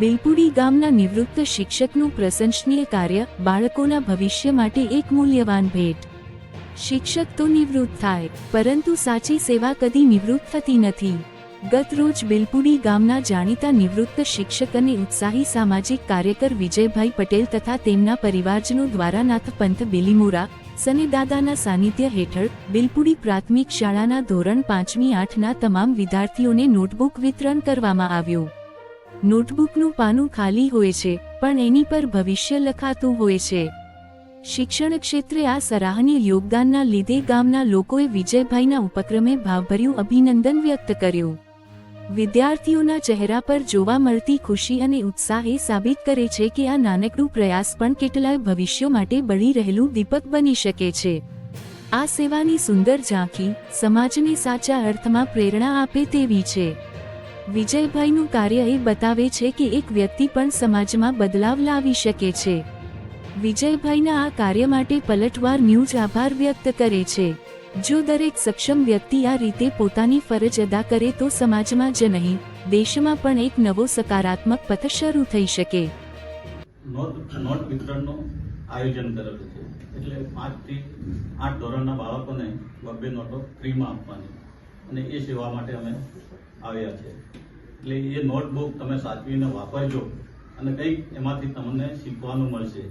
બિલપુડી ગામના નિવૃત્ત શિક્ષકનું પ્રશંસનીય કાર્ય બાળકોના ભવિષ્ય માટે એક મૂલ્યવાન ભેટ. શિક્ષક તો નિવૃત્ત થાય, પરંતુ સાચી સેવા કદી નિવૃત્ત થતી નથી. ગત રોજ બિલપુડી ગામના જાણીતા નિવૃત્ત શિક્ષક અને ઉત્સાહી સામાજિક કાર્યકર વિજયભાઈ પટેલ તથા તેમના પરિવારજનો દ્વારા નાથપંથ બિલીમોરા સનેદાદાના સાનિધ્ય હેઠળ બિલપુડી પ્રાથમિક શાળાના ધોરણ પાંચમી આઠના તમામ વિદ્યાર્થીઓને નોટબુક વિતરણ કરવામાં આવ્યું. નોટબુકનું પાનું ખાલી હોય છે, પણ એની પર ભવિષ્ય લખાતું હોય છે. શિક્ષણ ક્ષેત્રે આ સરાહનીય યોગદાનના લીધે ગામના લોકોએ વિજયભાઈના ઉપક્રમે ભાવભર્યું અભિનંદન વ્યક્ત કર્યું. વિદ્યાર્થીઓના ચહેરા પર જોવા મળતી ખુશી અને ઉત્સાહ એ સાબિત કરે છે કે આ નાનકડું પ્રયાસ પણ કેટલાય ભવિષ્યો માટે બળી રહેલું દીપક બની શકે છે. આ સેવાની સુંદર ઝાંખી સમાજને સાચા અર્થમાં પ્રેરણા આપે તેવી છે. વિજયભાઈનું કાર્ય એ બતાવે છે કે એક વ્યક્તિ પણ સમાજમાં બદલાવ લાવી શકે છે. વિજયભાઈના આ કાર્ય માટે પલટવાર ન્યૂઝ આભાર વ્યક્ત કરે છે. જો દરેક સક્ષમ વ્યક્તિ આ રીતે પોતાની ફરજ અદા કરે તો સમાજમાં જ નહીં, દેશમાં પણ એક નવો સકારાત્મક પથ શરૂ થઈ શકે. નોટ વિતરણનું આયોજન કરેલું છે એટલે પાંચથી આઠ ધોરણના બાળકોને બબ્બે નોટો ફ્રીમાં આપવાની. અને એ સેવા માટે અમે આવ્યા છે એટલે એ નોટબુક તમે સાચવીને વાપરજો અને કંઈક એમાંથી તમને શીખવાનું મળશે.